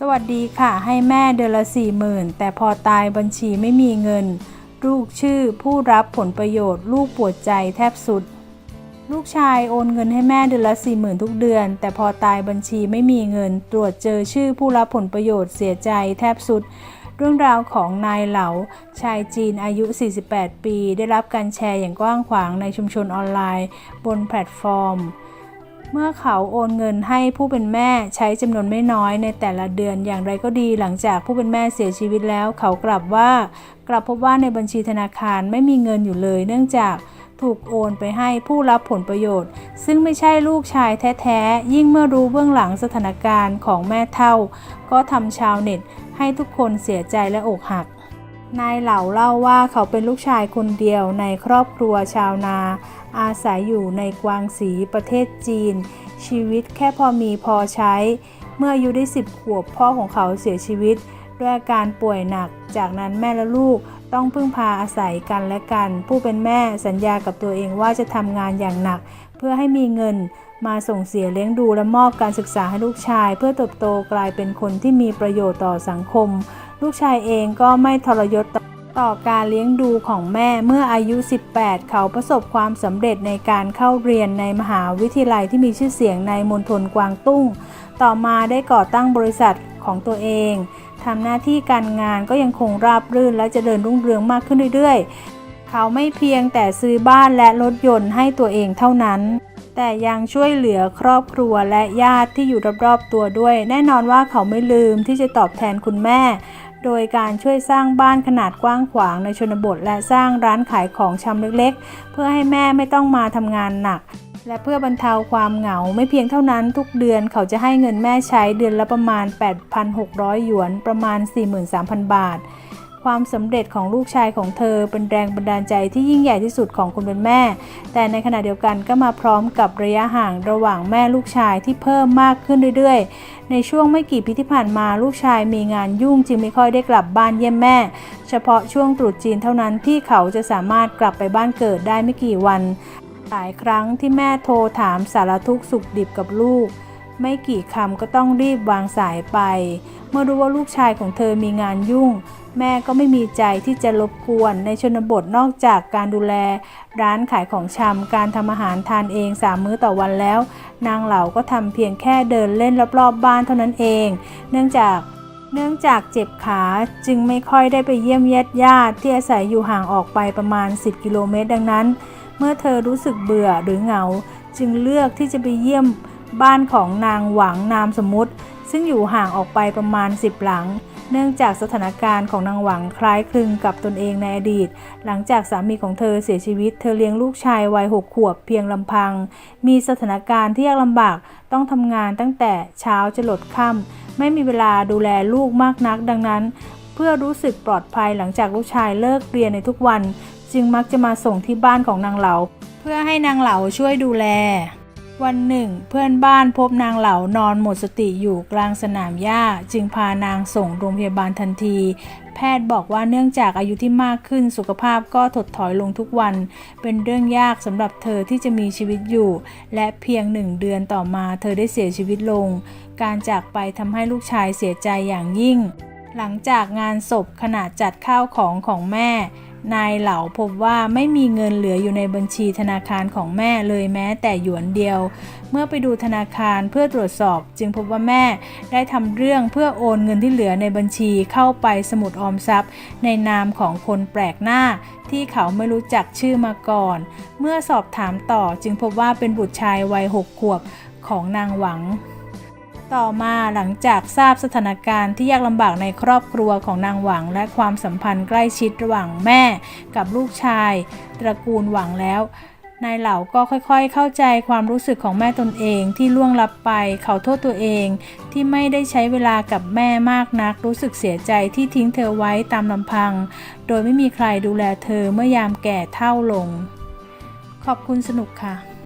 สวัสดีค่ะ ให้แม่เดือนละสี่หมื่นแต่พอตายบัญชีไม่มีเงิน ลูกชื่อผู้รับผลประโยชน์ ลูกปวดใจแทบสุด ลูกชายโอนเงินให้แม่เดือนละสี่หมื่นทุกเดือน แต่พอตายบัญชีไม่มีเงิน ตรวจเจอชื่อผู้รับผลประโยชน์เสียใจแทบสุด เรื่องราวของนายเหลาชายจีนอายุ 48 ปี ได้รับการแชร์อย่างกว้างขวางในชุมชนออนไลน์ บนแพลตฟอร์ม เมื่อเขาโอนเงินให้ผู้เป็นแม่ใช้จำนวนไม่น้อยในแต่ละเดือนอย่างไรก็ดีหลังจากผู้เป็นแม่เสียชีวิตแล้ว เขากลับว่ากลับพบว่าในบัญชีธนาคารไม่มีเงินอยู่เลย เนื่องจากถูกโอนไปให้ผู้รับผลประโยชน์ ซึ่งไม่ใช่ลูกชายแท้ๆ ยิ่งเมื่อรู้เบื้องหลังสถานการณ์ของแม่เท่า ก็ทำชาวเน็ตให้ทุกคนเสียใจและอกหัก นายเหล่าเล่าว่าเขาเป็นลูกชายคนเดียวในครอบครัวชาวนา อาศัยอยู่ในกวางสีประเทศจีน ชีวิตแค่พอมีพอใช้ เมื่ออายุได้10ขวบพ่อของเขาเสียชีวิต ด้วยอาการป่วยหนัก จากนั้นแม่และลูกต้องพึ่งพาอาศัยกันและกัน ผู้เป็นแม่สัญญากับตัวเองว่าจะทำงานอย่างหนัก เพื่อให้มีเงินมาส่งเสียเลี้ยงดูและมอบการศึกษาให้ลูกชาย เพื่อเติบโตกลายเป็นคนที่มีประโยชน์ต่อสังคมลูกชายเองก็ไม่ทรยศต่อการเลี้ยงดูของแม่เมื่ออายุ 18 เขาประสบความสำเร็จในการเข้าเรียนในมหาวิทยาลัยที่มีชื่อเสียงในมณฑลกวางตุ้ง ต่อมาได้ก่อตั้งบริษัทของตัวเองทำหน้าที่การงานก็ยังคงราบรื่นและเจริญรุ่งเรืองมากขึ้นเรื่อยๆ เขาไม่เพียงแต่ซื้อบ้านและรถยนต์ให้ตัวเองเท่านั้น แต่ยังช่วยเหลือครอบครัวและญาติที่อยู่รอบๆตัวด้วย แน่นอนว่าเขาไม่ลืมที่จะตอบแทนคุณแม่ โดยการช่วยสร้างบ้านขนาดกว้างขวางในชนบท และสร้างร้านขายของชำเล็กๆ เพื่อให้แม่ไม่ต้องมาทำงานหนัก และเพื่อบรรเทาความเหงาไม่เพียงเท่านั้นทุกเดือนเขาจะให้เงินแม่ใช้เดือนละประมาณ 8,600 หยวนประมาณ 43,000 บาท ความสำเร็จของลูกชายของเธอเป็นแรงบันดาลใจที่ยิ่งใหญ่ที่สุดของคนเป็นแม่ แต่ในขณะเดียวกันก็มาพร้อมกับระยะห่างระหว่างแม่ลูกชายที่เพิ่มมากขึ้นเรื่อยๆ ในช่วงไม่กี่ปีที่ผ่านมาลูกชายมีงานยุ่งจึงไม่ค่อยได้กลับบ้านเยี่ยมแม่ เฉพาะช่วงตรุษจีนเท่านั้นที่เขาจะสามารถกลับไปบ้านเกิดได้ไม่กี่วัน หลายครั้งที่แม่โทรถามสารทุกข์สุขดิบกับลูก ไม่กี่คำก็ต้องรีบวางสายไป เมื่อรู้ว่าลูกชายของเธอมีงานยุ่ง แม่ก็ไม่มีใจที่จะรบกวนในชนบทนอกจากการดูแล ร้านขายของชำการทำอาหารทานเองสามมื้อต่อวันแล้ว นางเหล่าก็ทำเพียงแค่เดินเล่นรอบๆบบ้านเท่านั้นเอง เนื่องจากเนื่องจากเจ็บขาจึงไม่ค่อยได้ไปเยี่ยมญาติญาติที่อาศัยอยู่ห่างออกไปประมาณ 10 กิโลเมตรดังนั้น เมื่อเธอรู้สึกเบื่อหรือเหงา จึงเลือกที่จะไปเยี่ยม บ้านของนางหวังนามสมมุติ ซึ่งอยู่ห่างออกไปประมาณ 10 หลัง เนื่องจากสถานการณ์ของนางหวังคล้ายคลึงกับตนเองในอดีต หลังจากสามีของเธอเสียชีวิต เธอเลี้ยงลูกชายวัยหกขวบเพียงลำพัง มีสถานการณ์ที่ยากลำบากต้องทำงานตั้งแต่เช้าจะหลดค่ำไม่มีเวลาดูแลลูกมากนักดังนั้น เพื่อรู้สึกปลอดภัยหลังจากลูกชายเลิกเรียนในทุกวัน จึงมักจะมาส่งที่บ้านของนางเหลา เพื่อให้นางเหลาช่วยดูแล วันหนึ่ง เพื่อนบ้านพบนางเหลานอนหมดสติอยู่กลางสนามหญ้า จึงพานางส่งโรงพยาบาลทันที แพทย์บอกว่าเนื่องจากอายุที่มากขึ้นสุขภาพก็ถดถอยลงทุกวัน เป็นเรื่องยากสำหรับเธอที่จะมีชีวิตอยู่ และเพียงหนึ่งเดือนต่อมาเธอได้เสียชีวิตลง การจากไปทำให้ลูกชายเสียใจอย่างยิ่ง หลังจากงานศพขณะจัดข้าวของของแม่ นายเหลาพบว่าไม่มีเงินเหลืออยู่ในบัญชีธนาคารของแม่เลยแม้แต่หยวนเดียว เมื่อไปดูธนาคารเพื่อตรวจสอบ จึงพบว่าแม่ได้ทำเรื่องเพื่อโอนเงินที่เหลือในบัญชีเข้าไปสมุดออมทรัพย์ ในนามของคนแปลกหน้า ที่เขาไม่รู้จักชื่อมาก่อน เมื่อสอบถามต่อจึงพบว่าเป็นบุตรชายวัยหกขวบของนางหวัง ต่อมาหลังจากทราบสถานการณ์ที่ยากลำบากในครอบครัวของนางหวัง และความสัมพันธ์ใกล้ชิดระหว่างแม่กับลูกชาย ตระกูลหวังแล้วนายเหล่าก็ค่อยๆ เข้าใจความรู้สึกของแม่ตนเองที่ล่วงลับไป เขาโทษตัวเองที่ไม่ได้ใช้เวลากับแม่มากนัก รู้สึกเสียใจที่ทิ้งเธอไว้ตามลำพัง โดยไม่มีใครดูแลเธอเมื่อยามแก่เท่าลง ขอบคุณสนุกค่ะ